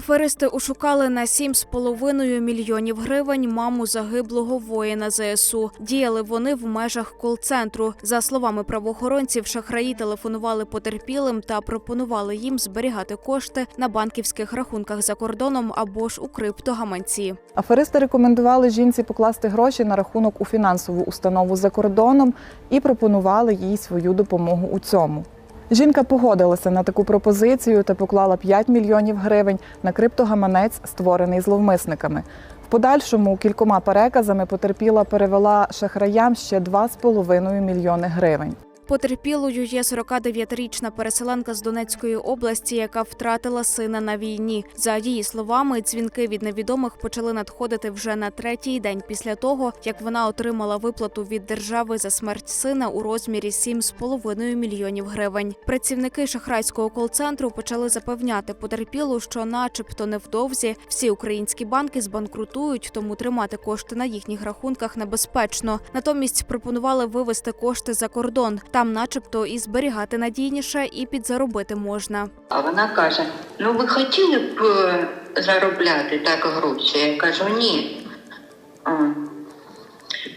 Аферисти ушукали на 7,5 мільйонів гривень маму загиблого воїна ЗСУ. Діяли вони в межах кол-центру. За словами правоохоронців, шахраї телефонували потерпілим та пропонували їм зберігати кошти на банківських рахунках за кордоном або ж у криптогаманці. Аферисти рекомендували жінці покласти гроші на рахунок у фінансову установу за кордоном і пропонували їй свою допомогу у цьому. Жінка погодилася на таку пропозицію та поклала 5 мільйонів гривень на криптогаманець, створений зловмисниками. В подальшому кількома переказами потерпіла перевела шахраям ще 2,5 мільйони гривень. Потерпілою є 49-річна переселенка з Донецької області, яка втратила сина на війні. За її словами, дзвінки від невідомих почали надходити вже на третій день після того, як вона отримала виплату від держави за смерть сина у розмірі 7,5 мільйонів гривень. Працівники шахрайського кол-центру почали запевняти потерпілу, що, начебто, невдовзі всі українські банки збанкрутують, тому тримати кошти на їхніх рахунках небезпечно. Натомість пропонували вивести кошти за кордон. Там, начебто, і зберігати надійніше, і підзаробити можна. А вона каже: Ну ви хотіли б е, заробляти так гроші? Я кажу, ні.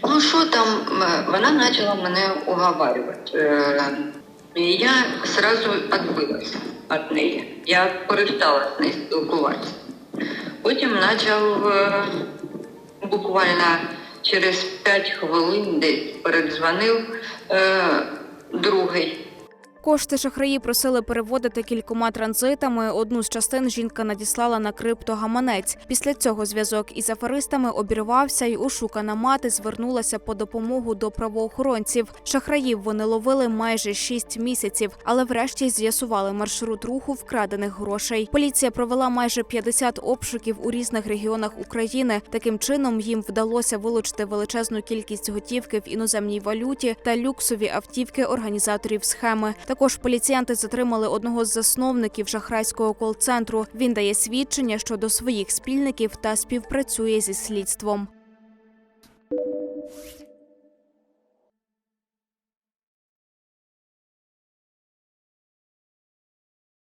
Ну що там, Е, вона почала мене уговарювати. Е, я одразу відбилася від неї. Я перестала з нею спілкуватися. Потім почав буквально через 5 хвилин десь передзвонив другий. Кошти шахраї просили переводити кількома транзитами. Одну з частин жінка надіслала на криптогаманець. Після цього зв'язок із аферистами обірвався, і ошукана мати звернулася по допомогу до правоохоронців. Шахраїв вони ловили майже шість місяців, але врешті з'ясували маршрут руху вкрадених грошей. Поліція провела майже 50 обшуків у різних регіонах України. Таким чином їм вдалося вилучити величезну кількість готівки в іноземній валюті та люксові автівки організаторів схеми. Також поліціянти затримали одного з засновників шахрайського кол-центру. Він дає свідчення щодо своїх спільників та співпрацює зі слідством.